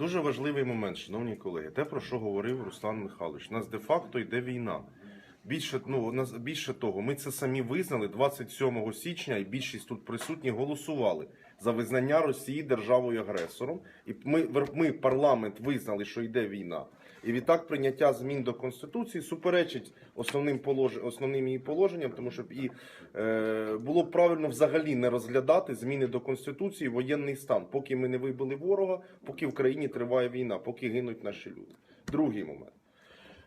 Дуже важливий момент, шановні колеги. Те, про що говорив Руслан Михайлович. У нас де-факто йде війна. Більше, ну, більше того, ми це самі визнали 27 січня, і більшість тут присутні голосували за визнання Росії державою агресором. І ми, ми, парламент, визнали, що йде війна. І відтак прийняття змін до конституції суперечить основним полож... основним її положенням, тому що і е, було б правильно взагалі не розглядати зміни до конституції воєнний стан, поки ми не вибили ворога, поки в країні триває війна, поки гинуть наші люди. Другий момент.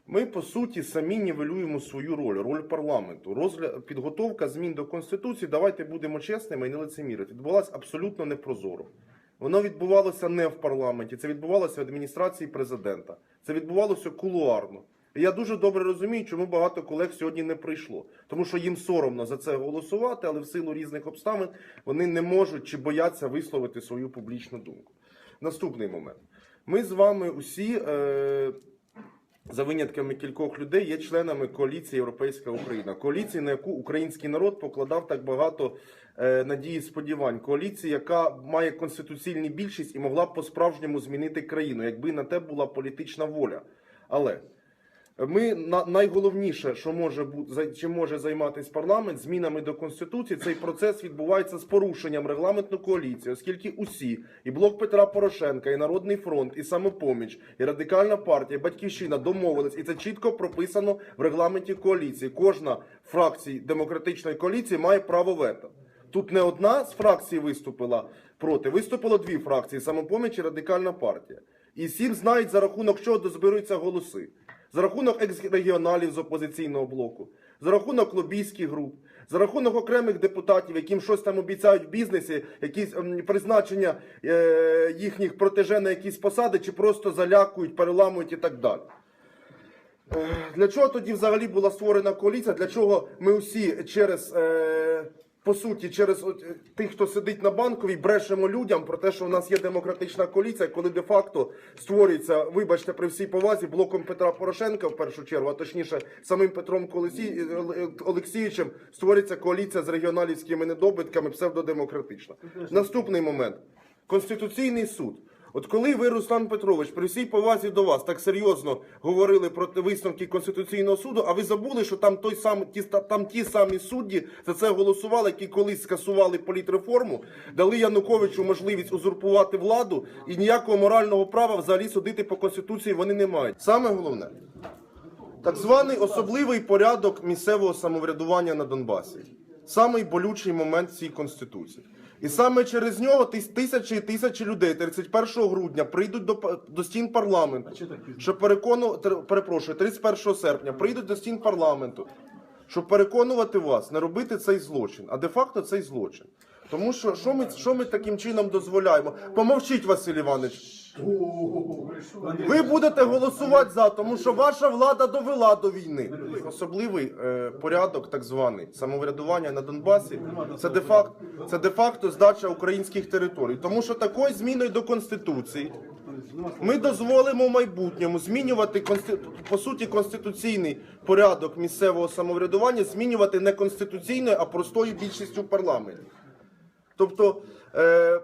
Ми по суті самі нівелюємо свою роль, роль парламенту. Розгляд підготовка змін до конституції. Давайте будемо чесними і не лицемірити. Відбулася абсолютно непрозоро. Воно відбувалося не в парламенті, це відбувалося в адміністрації президента. Це відбувалося кулуарно. І я дуже добре розумію, чому багато колег сьогодні не прийшло. Тому що їм соромно за це голосувати, але в силу різних обставин вони не можуть чи бояться висловити свою публічну думку. Наступний момент. Ми з вами усі. Е- за винятками кількох людей, є членами коаліції Європейська Україна. Коаліції, на яку український народ покладав так багато надії сподівань. Коаліції, яка має конституційну більшість і могла б по-справжньому змінити країну, якби на те була політична воля. Але ми на найголовніше, що може бути чим може займатися парламент змінами до конституції. Цей процес відбувається з порушенням регламентної коаліції, оскільки усі і блок Петра Порошенка, і Народний фронт, і самопоміч, і радикальна партія, і батьківщина домовились, і це чітко прописано в регламенті коаліції. Кожна фракція демократичної коаліції має право вето. Тут не одна з фракцій виступила проти, виступило дві фракції самопоміч і радикальна партія. І всім знають за рахунок чого дозберуться голоси. За рахунок екс-регіоналів з опозиційного блоку, за рахунок лобійських груп, за рахунок окремих депутатів, яким щось там обіцяють в бізнесі, якісь ем, призначення е, їхніх протеже на якісь посади, чи просто залякують, переламують і так далі. Е, Для чого тоді взагалі була створена коаліція? Для чого ми всі через е, по суті, через от, е, тих, хто сидить на банковій, брешемо людям про те, що у нас є демократична коаліція, коли де-факто створюється, вибачте, при всій повазі, блоком Петра Порошенка в першу чергу, а точніше самим Петром Колесі, е, е, Олексійовичем створюється коаліція з регіоналівськими недобитками, псевдодемократична. Наступний момент. Конституційний суд. От коли ви, Руслан Петрович, при всій повазі до вас так серйозно говорили про висновки Конституційного суду, а ви забули, що там той сам ті там ті самі судді за це голосували, які колись скасували політреформу, дали Януковичу можливість узурпувати владу, і ніякого морального права взагалі судити по конституції вони не мають. Саме головне. Так званий особливий порядок місцевого самоврядування на Донбасі. Самий болючий момент цій конституції. І саме через нього тис- тисячі і тисячі людей 31 грудня прийдуть до, до стін парламенту, щоб перекону, тер- перепрошую, 31 серпня прийдуть до стін парламенту, щоб переконувати вас не робити цей злочин, а де-факто цей злочин. Тому що що ми, що ми таким чином дозволяємо? Помовчіть, Василь Іванович. Ви будете голосувати за, тому що ваша влада довела до війни. Особливий е, порядок, так званий самоврядування на Донбасі, це де факто це де факто здача українських територій. Тому що такою зміною до конституції ми дозволимо в майбутньому змінювати консти- по суті конституційний порядок місцевого самоврядування, змінювати не конституційною, а простою більшістю в парламенті. Тобто. Е,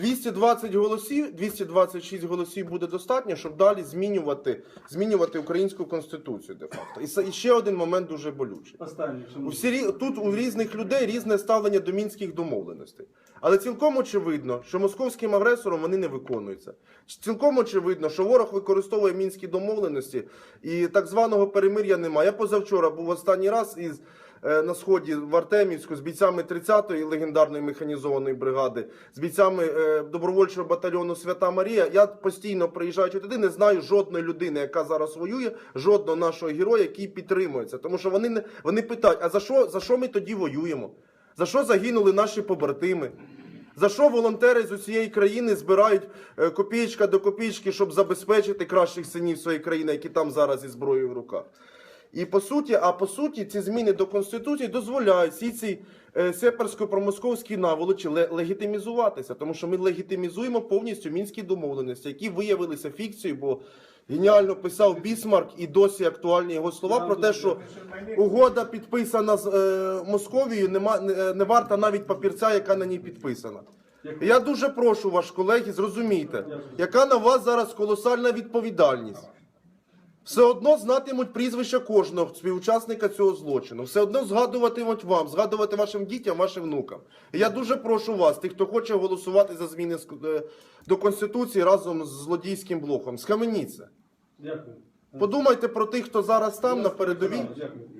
220 голосів, 226 голосів буде достатньо, щоб далі змінювати, змінювати українську конституцію де-факто. І, це- і ще один момент дуже болючий. Останнє, У всі, тут у різних людей різне ставлення до мінських домовленостей. Але цілком очевидно, що московським агресором вони не виконуються. Цілком очевидно, що ворог використовує мінські домовленості і так званого перемир'я немає. Я позавчора був останній раз із. Е, На сході в Артемівську з бійцями 30-ї легендарної механізованої бригади, з бійцями е, добровольчого батальйону Свята Марія. Я постійно приїжджаючи туди, не знаю жодної людини, яка зараз воює, жодного нашого героя, який підтримується. Тому що вони не вони питають: а за що за що ми тоді воюємо? За що загинули наші побратими? За що волонтери з усієї країни збирають е, копійка до копійки, щоб забезпечити кращих синів своєї країни, які там зараз зі зброєю в руках? І по суті, а по суті, ці зміни до конституції дозволяють всі ці е, сепарсько-промосковські наволочі ле- легітимізуватися, тому що ми легітимізуємо повністю мінські домовленості, які виявилися фікцією, бо геніально писав Бісмарк і досі актуальні його слова про те, що угода підписана з е, Московією, нема не, не варта навіть папірця, яка на ній підписана. Я дуже прошу вас, колеги, зрозумійте, яка на вас зараз колосальна відповідальність. Все одно знатимуть прізвища кожного співучасника цього злочину. Все одно згадуватимуть вам, згадувати вашим дітям, вашим внукам. І я дуже прошу вас, тих, хто хоче голосувати за зміни е, до Конституції разом з злодійським блоком, схаменіться. Дякую. Подумайте про тих, хто зараз там на передовій. Дякую.